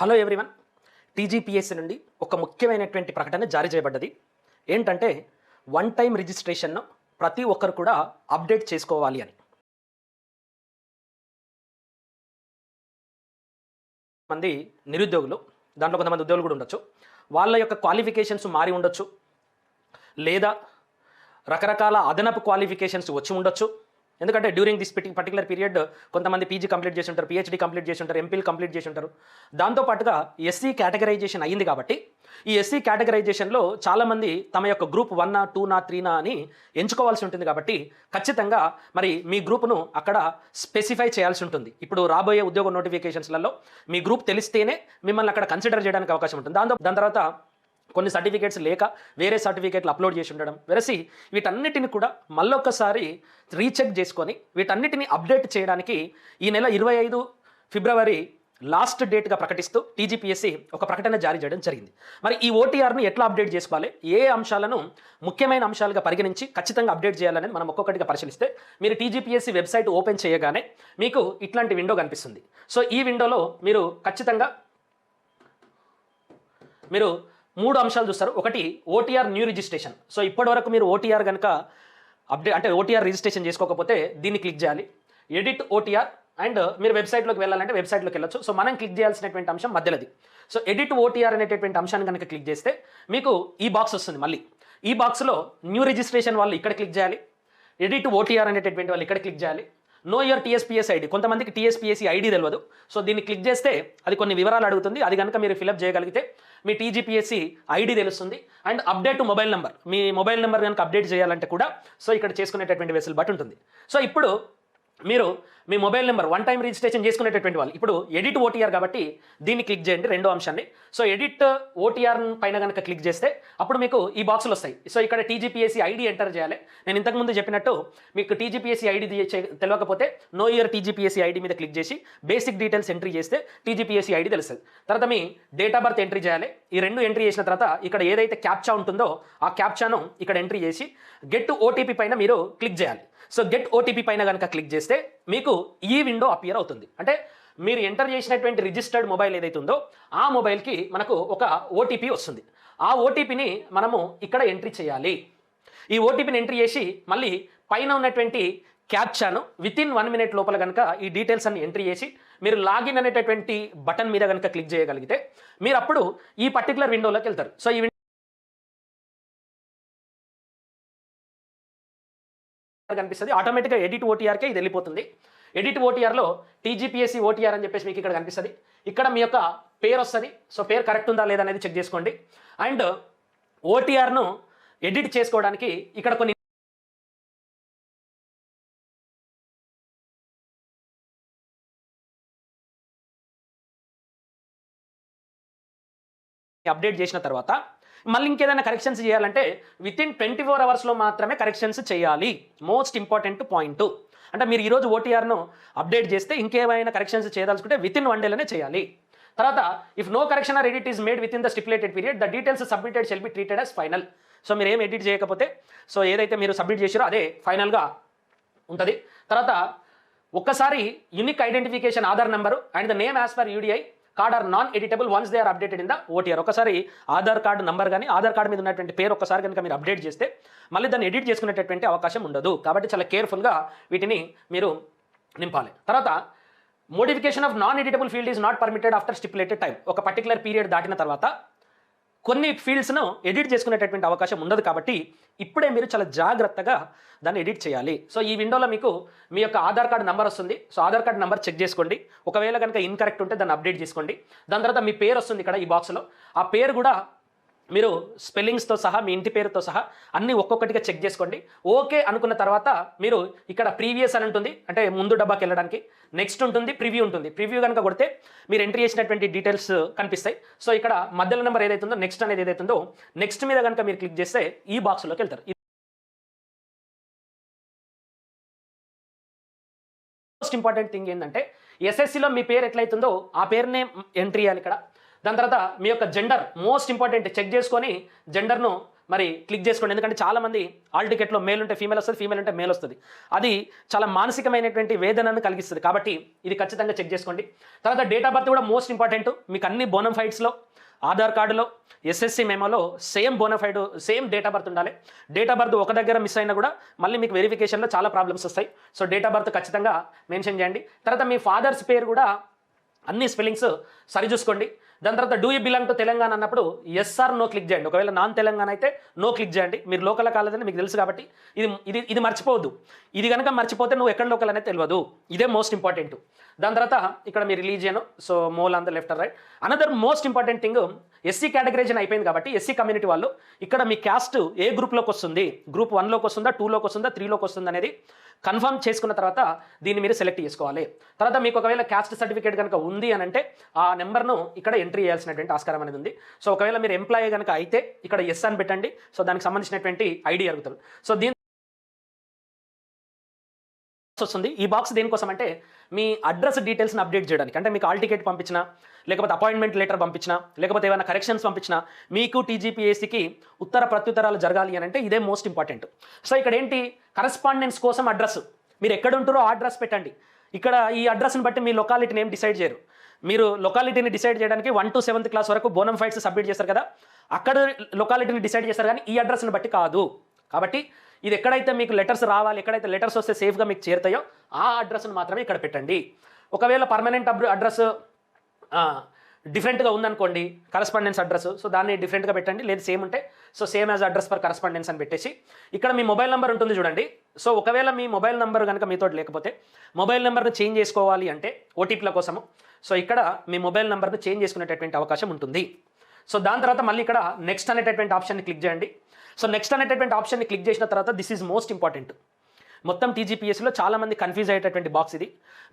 Hello everyone. TGPSC నుండి ఒక ముఖ్యమైనటువంటి ప్రకటన జారీ చేయబడ్డది. ఏంటంటే వన్ టైం రిజిస్ట్రేషన్ను ప్రతి ఒక్కరు కూడా అప్డేట్ చేసుకోవాలి అని. మంది నిరుద్యోగులు దాంట్లో కొంతమంది ఉద్యోగులు కూడా ఉండొచ్చు. వాళ్ళ యొక్క క్వాలిఫికేషన్స్ మారి ఉండొచ్చు. లేదా రకరకాల అదనపు క్వాలిఫికేషన్స్ వచ్చి ఉండొచ్చు. ఎందుకంటే డ్యూరింగ్ దిస్ పర్టికులర్ పీరియడ్ కొంతమంది పీజీ కంప్లీట్ చేసి ఉంటారు పిహెచ్డీ కంప్లీట్ చేసి ఉంటారు ఎంపీలు కంప్లీట్ చేసి ఉంటారు. దాంతోపాటుగా ఎస్సీ కేటగరైజేషన్ అయ్యింది కాబట్టి ఈ ఎస్సీ కేటగరైజేషన్లో చాలామంది తమ యొక్క గ్రూప్ వన్నా టూనా త్రీనా అని ఎంచుకోవాల్సి ఉంటుంది కాబట్టి ఖచ్చితంగా మరి మీ గ్రూప్ను అక్కడ స్పెసిఫై చేయాల్సి ఉంటుంది. ఇప్పుడు రాబోయే ఉద్యోగ నోటిఫికేషన్స్లలో మీ గ్రూప్ తెలిస్తేనే మిమ్మల్ని అక్కడ కన్సిడర్ చేయడానికి అవకాశం ఉంటుంది. దాంతో దాని తర్వాత కొన్ని సర్టిఫికేట్స్ లేక వేరే సర్టిఫికేట్లు అప్లోడ్ చేసి ఉండడం. వెరసి వీటన్నిటిని కూడా మళ్ళొక్కసారి రీచెక్ చేసుకొని వీటన్నిటిని అప్డేట్ చేయడానికి ఈ నెల ఇరవై ఐదు ఫిబ్రవరి లాస్ట్ డేట్గా ప్రకటిస్తూ టీజీపీఎస్సీ ఒక ప్రకటన జారీ చేయడం జరిగింది. మరి ఈ ఓటీఆర్ని ఎట్లా అప్డేట్ చేసుకోవాలి? ఏ అంశాలను ముఖ్యమైన అంశాలుగా పరిగణించి ఖచ్చితంగా అప్డేట్ చేయాలనేది మనం ఒక్కొక్కటిగా పరిశీలిస్తే మీరు టీజీపీఎస్సీ వెబ్సైట్ ఓపెన్ చేయగానే మీకు ఇట్లాంటి విండో కనిపిస్తుంది. సో ఈ విండోలో మీరు ఖచ్చితంగా మీరు మూడు అంశాలు చూస్తారు. ఒకటి ఓటీఆర్ న్యూ రిజిస్ట్రేషన్. సో ఇప్పటి వరకు మీరు ఓటీఆర్ కనుక అప్డేట్ అంటే ఓటీఆర్ రిజిస్ట్రేషన్ చేసుకోకపోతే దీన్ని క్లిక్ చేయాలి. ఎడిట్ ఓటీఆర్ అండ్ మీరు వెబ్సైట్లోకి వెళ్ళాలంటే వెబ్సైట్లోకి వెళ్ళొచ్చు. సో మనం క్లిక్ చేయాల్సినటువంటి అంశం మధ్యలోది. సో ఎడిట్ ఓటీఆర్ అనేటటువంటి అంశాన్ని కనుక క్లిక్ చేస్తే మీకు ఈ బాక్స్ వస్తుంది మళ్ళీ. ఈ బాక్స్లో న్యూ రిజిస్ట్రేషన్ వాళ్ళు ఇక్కడ క్లిక్ చేయాలి. ఎడిట్ ఓటీఆర్ అనేటటువంటి వాళ్ళు ఇక్కడ క్లిక్ చేయాలి. నో యువర్ టీఎస్పీఎస్ ఐడి కొంతమందికి టీఎస్పీఎస్సీ ఐడి తెలియదు సో దీన్ని క్లిక్ చేస్తే అది కొన్ని వివరాలు అడుగుతుంది. అది కనుక మీరు ఫిలప్ చేయగలిగితే మీ టీజీపీఎస్సీ ఐడి తెలుస్తుంది. అండ్ అప్డేట్ మొబైల్ నెంబర్ మీ మొబైల్ నెంబర్ కనుక అప్డేట్ చేయాలంటే కూడా సో ఇక్కడ చేసుకునేటటువంటి వెసులుబాటు ఉంటుంది. సో ఇప్పుడు మీరు మీ mobile number one time registration చేసుకునేటటువంటి వాళ్ళు. ఇప్పుడు ఎడిట్ ఓటీఆర్ కాబట్టి దీన్ని క్లిక్ చేయండి రెండో అంశాన్ని. సో ఎడిట్ ఓటీఆర్ పైన కనుక క్లిక్ చేస్తే అప్పుడు మీకు ఈ బాక్సులు వస్తాయి. సో ఇక్కడ టీజీపీఎస్సీ ఐడి ఎంటర్ చేయాలి. నేను ఇంతకుముందు చెప్పినట్టు మీకు టీజీపీఎస్సీ ఐడి తెలియకపోతే నో ఇయర్ టీజీపీఎస్సీ ఐడి మీద క్లిక్ చేసి బేసిక్ డీటెయిల్స్ ఎంట్రీ చేస్తే టీజీపీఎస్సీ ఐడి తెలుస్తుంది. తర్వాత మీ డేట్ ఆఫ్ బర్త్ ఎంట్రీ చేయాలి. ఈ రెండు ఎంట్రీ చేసిన తర్వాత ఇక్కడ ఏదైతే క్యాప్చా ఉంటుందో ఆ క్యాప్చాను ఇక్కడ ఎంట్రీ చేసి గెట్ ఓటీపీ పైన మీరు క్లిక్ చేయాలి. సో గెట్ ఓటీపీ పైన కనుక క్లిక్ చేస్తే మీకు ఈ విండో అపియర్ అవుతుంది. అంటే మీరు ఎంటర్ చేసినటువంటి రిజిస్టర్డ్ మొబైల్ ఏదైతే ఉందో ఆ మొబైల్కి మనకు ఒక ఓటీపీ వస్తుంది. ఆ ఓటీపీని మనము ఇక్కడ ఎంట్రీ చేయాలి. ఈ ఓటీపీని ఎంట్రీ చేసి మళ్ళీ పైన ఉన్నటువంటి క్యాప్చాను విత్ ఇన్ వన్ మినిట్ లోపల కనుక ఈ డీటెయిల్స్ అన్ని ఎంట్రీ చేసి మీరు లాగిన్ అనేటటువంటి బటన్ మీద కనుక క్లిక్ చేయగలిగితే మీరు అప్పుడు ఈ పర్టికులర్ విండోలోకి వెళ్తారు. సో ఈ కనిపిస్తుంది. ఆటోమేటిక్గా ఎడిట్ ఓటీఆర్కే ఇది వెళ్ళిపోతుంది. ఎడిట్ ఓటీఆర్లో టీజీపీఎస్సీ ఓటీఆర్ అని చెప్పేసి మీకు ఇక్కడ కనిపిస్తుంది. ఇక్కడ మీ యొక్క పేరు వస్తుంది. సో పేరు కరెక్ట్ ఉందా లేదా అనేది చెక్ చేసుకోండి. అండ్ ఓటీఆర్ను ఎడిట్ చేసుకోవడానికి ఇక్కడ కొన్ని అప్డేట్ చేసిన తర్వాత మళ్ళీ ఇంకేదైనా కరెక్షన్స్ చేయాలంటే విత్ ఇన్ ట్వంటీ ఫోర్ అవర్స్లో మాత్రమే కరెక్షన్స్ చేయాలి. మోస్ట్ ఇంపార్టెంట్ పాయింట్ అంటే మీరు ఈరోజు ఓటీఆర్ను అప్డేట్ చేస్తే ఇంకేమైనా కరెక్షన్స్ చేయదలుచుకుంటే విత్ ఇన్ వన్ డేలోనే చేయాలి. తర్వాత if no correction or edit is made within the stipulated period the details submitted shall be treated as final so మీరు ఏం ఎడిట్ చేయకపోతే సో ఏదైతే మీరు సబ్మిట్ చేసారో అదే ఫైనల్గా ఉంటుంది. తర్వాత ఒక్కసారి unique identification Aadhaar number and the name as per UDI card are non editable once they are updated in the OTR ఒకసారి ఆధార్ కార్డు నంబర్ కానీ ఆధార్ కార్డు మీద ఉన్నటువంటి పేరు ఒకసారి కనుక మీరు అప్డేట్ చేస్తే మళ్ళీ దాన్ని ఎడిట్ చేసుకునేటటువంటి అవకాశం ఉండదు. కాబట్టి చాలా కేర్ఫుల్గా వీటిని మీరు నింపాలి. తర్వాత modification of non editable field is not permitted after stipulated time ఒక పర్టికులర్ పీరియడ్ దాటిన తర్వాత కొన్ని ఫీల్డ్స్ను ఎడిట్ చేసుకునేటటువంటి అవకాశం ఉండదు కాబట్టి ఇప్పుడే మీరు చాలా జాగ్రత్తగా దాన్ని ఎడిట్ చేయాలి. సో ఈ విండోలో మీకు మీ యొక్క ఆధార్ కార్డు నెంబర్ వస్తుంది. So Aadhaar card number check చేసుకోండి. ఒకవేళ కనుక ఇన్కరెక్ట్ ఉంటే దాన్ని అప్డేట్ చేసుకోండి. దాని తర్వాత మీ పేరు వస్తుంది ఇక్కడ ఈ బాక్స్లో ఆ పేరు కూడా మీరు స్పెల్లింగ్స్తో సహా మీ ఇంటి పేరుతో సహా అన్ని ఒక్కొక్కటిగా చెక్ చేసుకోండి. ఓకే అనుకున్న తర్వాత మీరు ఇక్కడ ప్రీవియస్ అని ఉంటుంది అంటే ముందు డబ్బాకి వెళ్ళడానికి. నెక్స్ట్ ఉంటుంది ప్రివ్యూ ఉంటుంది. ప్రివ్యూ కనుక కొడితే మీరు ఎంట్రీ చేసినటువంటి డీటెయిల్స్ కనిపిస్తాయి. సో ఇక్కడ మధ్యలో నెంబర్ ఏదైతుందో నెక్స్ట్ అనేది ఏదైతుందో నెక్స్ట్ మీద కనుక మీరు క్లిక్ చేస్తే ఈ బాక్స్లోకి వెళ్తారు. మోస్ట్ ఇంపార్టెంట్ థింగ్ ఏంటంటే ఎస్ఎస్సిలో మీ పేరు ఎట్లయితుందో ఆ పేరునే ఎంట్రీ చేయాలి ఇక్కడ. దాని తర్వాత మీ యొక్క జెండర్ మోస్ట్ ఇంపార్టెంట్ చెక్ చేసుకొని జెండర్ను మరి క్లిక్ చేసుకోండి. ఎందుకంటే చాలామంది ఆల్ టికెట్లో మేల్ ఉంటే ఫీమేల్ వస్తుంది ఫీమేల్ ఉంటే మేల్ వస్తుంది. అది చాలా మానసికమైనటువంటి వేదనను కలిగిస్తుంది. కాబట్టి ఇది ఖచ్చితంగా చెక్ చేసుకోండి. తర్వాత డేట్ ఆఫ్ బర్త్ కూడా మోస్ట్ ఇంపార్టెంట్ మీకు అన్ని బోనం ఫైట్స్లో ఆధార్ కార్డులో SSC మేమోలో same bonafide same date of birth ఉండాలి. డేట్ ఆఫ్ బర్త్ ఒక దగ్గర మిస్ అయినా కూడా మళ్ళీ మీకు వెరిఫికేషన్లో చాలా ప్రాబ్లమ్స్ వస్తాయి. సో డేట్ ఆఫ్ బర్త్ ఖచ్చితంగా మెన్షన్ చేయండి. తర్వాత మీ ఫాదర్స్ పేరు కూడా అన్ని స్పెల్లింగ్స్ సరి చూసుకోండి. దాని తర్వాత do you belong to Telangana అన్నప్పుడు ఎస్ ఆర్ నో క్లిక్ చేయండి. ఒకవేళ నాన్ తెలంగాణ అయితే నో క్లిక్ చేయండి. మీరు లోకల్ కాలేదని మీకు తెలుసు కాబట్టి ఇది ఇది ఇది మర్చిపోవద్దు. ఇది కనుక మర్చిపోతే నువ్వు ఎక్కడ లోకల్ అనేది తెలియదు. ఇదే మోస్ట్ ఇంపార్టెంట్ దాని తర్వాత ఇక్కడ మీ religion so mole on the left right another most important thing SC categorisation అయిపోయింది కాబట్టి ఎస్సీ కమ్యూనిటీ వాళ్ళు ఇక్కడ మీ క్యాస్ట్ ఏ గ్రూప్లోకి వస్తుంది? గ్రూప్ వన్లోకి వస్తుందా? టూలోకి వస్తుందా? త్రీలోకి వస్తుంది అనేది కన్ఫర్మ్ చేసుకున్న తర్వాత దీన్ని మీరు సెలెక్ట్ చేసుకోవాలి. తర్వాత మీకు ఒకవేళ క్యాస్ట్ సర్టిఫికేట్ కనుక ఉంది అని అంటే ఆ నెంబర్ను ఇక్కడ ఎంట్రీ చేయాల్సినటువంటి ఆస్కారం అనేది ఉంది. సో ఒకవేళ మీరు ఎంప్లాయీ కనుక అయితే ఇక్కడ ఎస్ అని పెట్టండి. సో దానికి సంబంధించినటువంటి ఐడి అడుగుతారు. సో దీని వస్తుంది. ఈ బాక్స్ దేనికోసం అంటే మీ అడ్రస్ డీటెయిల్స్ని అప్డేట్ చేయడానికి. అంటే మీకు ఆల్ టికెట్ పంపించిన లేకపోతే అపాయింట్మెంట్ లెటర్ పంపించిన లేకపోతే ఏమైనా కరెక్షన్స్ పంపించిన మీకు టీజీపీఎస్సికి ఉత్తర ప్రత్యుత్తరాలు జరగాలి అని అంటే ఇదే మోస్ట్ ఇంపార్టెంట్ సో ఇక్కడ ఏంటి? కరస్పాండెన్స్ కోసం అడ్రస్ మీరు ఎక్కడ ఉంటారో ఆ అడ్రస్ పెట్టండి. ఇక్కడ ఈ అడ్రస్ని బట్టి మీ లొకాలిటీని ఏం డిసైడ్ చేయరు. మీరు లొకాలిటీని డిసైడ్ చేయడానికి వన్ టు సెవెంత్ క్లాస్ వరకు బోనం ఫైట్స్ సబ్మిట్ చేస్తారు కదా? అక్కడ లొకాలిటీని డిసైడ్ చేస్తారు కానీ ఈ అడ్రస్ని బట్టి కాదు. కాబట్టి ఇది ఎక్కడైతే మీకు లెటర్స్ రావాలి ఎక్కడైతే లెటర్స్ వస్తే సేఫ్గా మీకు చేరుతాయో ఆ అడ్రస్ను మాత్రమే ఇక్కడ పెట్టండి. ఒకవేళ పర్మనెంట్ అడ్రస్ డిఫరెంట్గా ఉందనుకోండి కరస్పాండెన్స్ అడ్రస్ సో దాన్ని డిఫరెంట్గా పెట్టండి. లేదు సేమ్ ఉంటే so same as address for correspondence అని పెట్టేసి ఇక్కడ మీ మొబైల్ నెంబర్ ఉంటుంది చూడండి. సో ఒకవేళ మీ మొబైల్ నెంబర్ కనుక మీతో లేకపోతే మొబైల్ నెంబర్ని చేంజ్ చేసుకోవాలి అంటే ఓటీపీల కోసము సో ఇక్కడ మీ మొబైల్ నెంబర్ని చేంజ్ చేసుకునేటటువంటి అవకాశం ఉంటుంది. సో దాని తర్వాత మళ్ళీ ఇక్కడ నెక్స్ట్ అనేటటువంటి ఆప్షన్ని క్లిక్ చేయండి. సో నెక్స్ట్ అనేటటువంటి ఆప్షన్ని క్లిక్ చేసిన తర్వాత దిస్ ఈజ్ మోస్ట్ ఇంపార్టెంట్ మొత్తం టీజీపీఎస్లో చాలామంది కన్ఫ్యూజ్ అయ్యేటటువంటి బాక్స్ ఇది.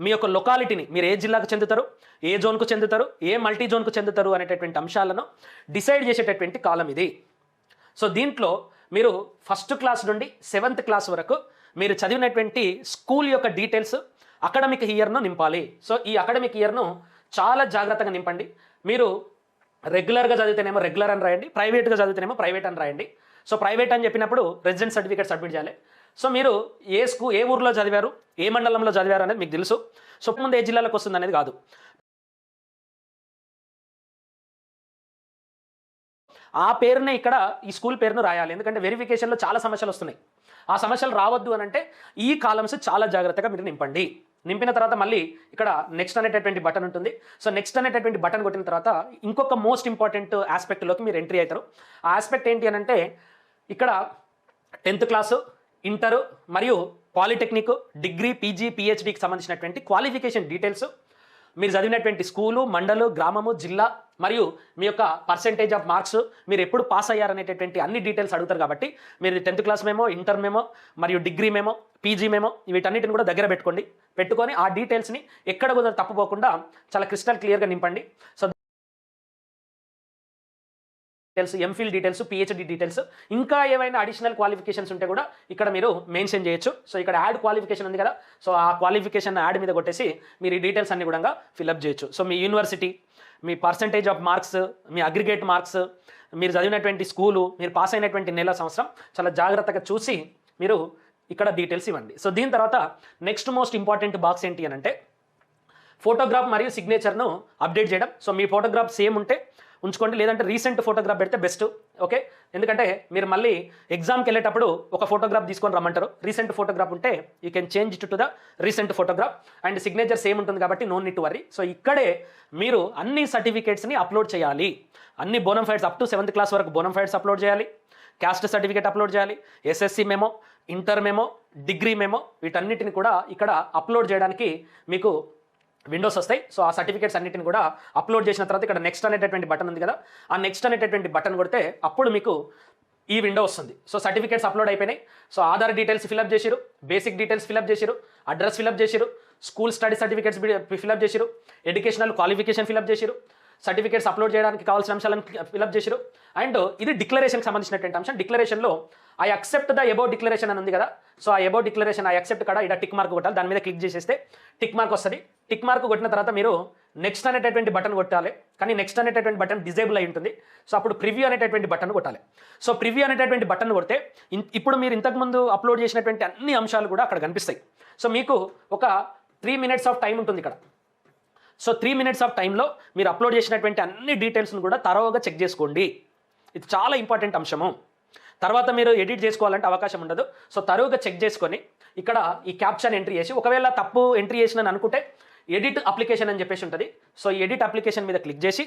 మీ యొక్క లొకాలిటీని మీరు ఏ జిల్లాకు చెందుతారు ఏ జోన్కు చెందుతారు ఏ మల్టీ జోన్కు చెందుతారు అనేటటువంటి అంశాలను డిసైడ్ చేసేటటువంటి కాలం ఇది. సో దీంట్లో మీరు ఫస్ట్ క్లాస్ నుండి సెవెంత్ క్లాస్ వరకు మీరు చదివినటువంటి స్కూల్ యొక్క డీటెయిల్స్ అకాడమిక్ ఇయర్ను నింపాలి. సో ఈ అకాడమిక్ ఇయర్ను చాలా జాగ్రత్తగా నింపండి. మీరు రెగ్యులర్గా చదివితేనేమో రెగ్యులర్ అని రాయండి. ప్రైవేట్గా చదివితేనేమో ప్రైవేట్ అని రాయండి. సో ప్రైవేట్ అని చెప్పినప్పుడు రెసిడెంట్ సర్టిఫికేట్ సబ్మిట్ చేయాలి. సో మీరు ఏ స్కూ ఏ ఊర్లో చదివారు ఏ మండలంలో చదివారు అనేది మీకు తెలుసు. సో ముందు ఏ జిల్లాలకు వస్తుంది అనేది కాదు. ఆ పేరునే ఇక్కడ ఈ స్కూల్ పేరును రాయాలి. ఎందుకంటే వెరిఫికేషన్లో చాలా సమస్యలు వస్తున్నాయి. ఆ సమస్యలు రావద్దు అని అంటే ఈ కాలమ్స్ చాలా జాగ్రత్తగా మీరు నింపండి. నింపిన తర్వాత మళ్ళీ ఇక్కడ నెక్స్ట్ అనేటటువంటి బటన్ ఉంటుంది. సో నెక్స్ట్ అనేటటువంటి బటన్ కొట్టిన తర్వాత ఇంకొక మోస్ట్ ఇంపార్టెంట్ ఆస్పెక్ట్లోకి మీరు ఎంట్రీ అవుతారు. ఆ ఆస్పెక్ట్ ఏంటి అని అంటే ఇక్కడ టెన్త్ క్లాసు ఇంటరు మరియు పాలిటెక్నిక్ డిగ్రీ పీజీ పిహెచ్డికి సంబంధించినటువంటి క్వాలిఫికేషన్ డీటెయిల్స్ మీరు చదివినటువంటి స్కూలు మండలు గ్రామము జిల్లా మరియు మీ యొక్క పర్సెంటేజ్ ఆఫ్ మార్క్స్ మీరు ఎప్పుడు పాస్ అయ్యారనేటటువంటి అన్ని డీటెయిల్స్ అడుగుతారు కాబట్టి మీరు tenth class memo inter memo మరియు డిగ్రీ మేమో పీజీ మేమో వీటన్నిటిని కూడా దగ్గర పెట్టుకోండి. పెట్టుకొని ఆ డీటెయిల్స్ని ఎక్కడ కూడా తప్పుపోకుండా చాలా క్రిస్టల్ క్లియర్గా నింపండి. So details MPhil details PhD details ఇంకా ఏవైనా అడిషనల్ క్వాలిఫికేషన్స్ ఉంటే కూడా ఇక్కడ మీరు మెన్షన్ చేయొచ్చు. సో ఇక్కడ యాడ్ క్వాలిఫికేషన్ ఉంది కదా. సో ఆ క్వాలిఫికేషన్ యాడ్ మీద కొట్టేసి మీరు ఈ డీటెయిల్స్ అన్ని కూడా ఫిల్అప్ చేయొచ్చు. సో మీ యూనివర్సిటీ మీ పర్సంటేజ్ ఆఫ్ మార్క్స్ మీ అగ్రిగేట్ మార్క్స్ మీరు చదివినటువంటి స్కూలు మీరు పాస్ అయినటువంటి నెల సంవత్సరం చాలా జాగ్రత్తగా చూసి మీరు ఇక్కడ డీటెయిల్స్ ఇవ్వండి. సో దీని తర్వాత నెక్స్ట్ మోస్ట్ ఇంపార్టెంట్ బాక్స్ ఏంటి అని అంటే ఫోటోగ్రాఫ్ మరియు సిగ్నేచర్ను అప్డేట్ చేయడం. సో మీ ఫోటోగ్రాఫ్ సేమ్ ఉంటే ఉంచుకోండి. లేదంటే రీసెంట్ ఫోటోగ్రాఫ్ పెడితే బెస్ట్ ఓకే ఎందుకంటే మీరు మళ్ళీ ఎగ్జామ్కి వెళ్ళేటప్పుడు ఒక ఫోటోగ్రాఫ్ తీసుకొని రమ్మంటారు. రీసెంట్ ఫోటోగ్రాఫ్ ఉంటే you can change to the recent photograph and signature same ఉంటుంది కాబట్టి నో నిట్ వరీ సో ఇక్కడే మీరు అన్ని సర్టిఫికేట్స్ని అప్లోడ్ చేయాలి. అన్ని bonafides up to seventh class వరకు బోనం ఫైడ్స్ అప్లోడ్ చేయాలి. క్యాస్ట్ సర్టిఫికేట్ అప్లోడ్ చేయాలి SSC memo inter memo degree memo వీటన్నిటిని కూడా ఇక్కడ అప్లోడ్ చేయడానికి మీకు విండోస్ వస్తాయి. సో ఆ సర్టిఫికేట్స్ అన్నిటిని కూడా అప్లోడ్ చేసిన తర్వాత ఇక్కడ నెక్స్ట్ అనేటటువంటి బటన్ ఉంది కదా ఆ నెక్స్ట్ అనేటటువంటి బటన్ కొడితే అప్పుడు మీకు ఈ విండో వస్తుంది. సో సర్టిఫికేట్స్ అప్లోడ్ అయిపోయినాయి. So Aadhaar details fill up చేసిరు బేసిక్ డీటెయిల్స్ ఫిల్అప్ చేసిరు అడ్రస్ ఫిల్అప్ చేసిరు school study certificates fill up చేసిరు ఎడ్యుకేషనల్ క్వాలిఫికేషన్ ఫిల్అప్ చేసిరు సర్టిఫికేట్స్ అప్లోడ్ చేయడానికి కావాల్సిన అంశాలను ఫిలప్ చేశారు అండ్ ఇది డిక్లరేషన్కి సంబంధించినటువంటి అంశం. డిక్లరేషన్లో I accept the above declaration అని ఉంది కదా. సో ఆ ఎబో డిక్లరేషన్ ఐ అక్సెప్ట్ కూడా ఇక్కడ టిక్ మార్క్ కొట్టాలి. దాని మీద క్లిక్ చేసేస్తే టిక్ మార్క్ వస్తుంది. టిక్ మార్క్ కొట్టిన తర్వాత మీరు నెక్స్ట్ అనేటటువంటి బటన్ కొట్టాలి. కానీ నెక్స్ట్ అనేటటువంటి బటన్ డిజేబుల్ అయి ఉంటుంది. సో అప్పుడు ప్రివ్యూ అనేటటువంటి బటన్ కొట్టాలి. సో ప్రివ్యూ అనేటటువంటి బటన్ కొడితే ఇప్పుడు మీరు ఇంతకుముందు అప్లోడ్ చేసినటువంటి అన్ని అంశాలు కూడా అక్కడ కనిపిస్తాయి. సో మీకు ఒక త్రీ మినిట్స్ ఆఫ్ టైం ఉంటుంది ఇక్కడ. సో త్రీ మినిట్స్ ఆఫ్ టైంలో మీరు అప్లోడ్ చేసినటువంటి అన్ని డీటెయిల్స్ను కూడా తరోగా చెక్ చేసుకోండి. ఇది చాలా ఇంపార్టెంట్ అంశము. తర్వాత మీరు ఎడిట్ చేసుకోవాలంటే అవకాశం ఉండదు. సో తరువుగా చెక్ చేసుకొని ఇక్కడ ఈ క్యాప్షన్ ఎంట్రీ చేసి ఒకవేళ తప్పు ఎంట్రీ చేసిన అనుకుంటే ఎడిట్ అప్లికేషన్ అని చెప్పేసి ఉంటుంది. సో ఈ ఎడిట్ అప్లికేషన్ మీద క్లిక్ చేసి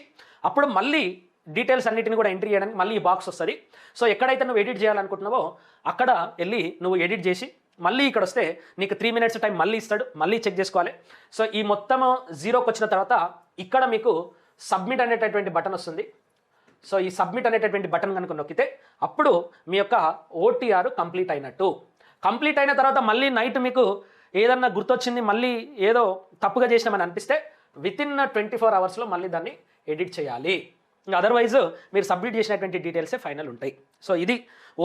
అప్పుడు మళ్ళీ డీటెయిల్స్ అన్నిటిని కూడా ఎంట్రీ చేయడానికి మళ్ళీ ఈ బాక్స్ వస్తుంది. సో ఎక్కడైతే నువ్వు ఎడిట్ చేయాలనుకుంటున్నావో అక్కడ వెళ్ళి నువ్వు ఎడిట్ చేసి మళ్ళీ ఇక్కడ వస్తే నీకు త్రీ మినిట్స్ టైం మళ్ళీ ఇస్తాడు మళ్ళీ చెక్ చేసుకోవాలి. సో ఈ మొత్తం జీరోకి వచ్చిన తర్వాత ఇక్కడ మీకు సబ్మిట్ అనేటటువంటి బటన్ వస్తుంది. సో ఈ సబ్మిట్ అనేటటువంటి బటన్ కనుక నొక్కితే అప్పుడు మీ యొక్క ఓటీఆర్ కంప్లీట్ అయినట్టు. కంప్లీట్ అయిన తర్వాత మళ్ళీ నైట్ మీకు ఏదన్నా గుర్తొచ్చింది మళ్ళీ ఏదో తప్పుగా చేసినామని అనిపిస్తే విత్ ఇన్ ట్వంటీ ఫోర్ అవర్స్లో మళ్ళీ దాన్ని ఎడిట్ చేయాలి. అదర్వైజ్ మీరు సబ్మిట్ చేసినటువంటి డీటెయిల్సే ఫైనల్ ఉంటాయి. సో ఇది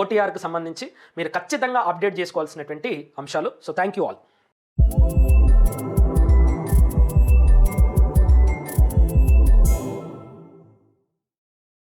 ఓటీఆర్కి సంబంధించి మీరు ఖచ్చితంగా అప్డేట్ చేసుకోవాల్సినటువంటి అంశాలు. So thank you all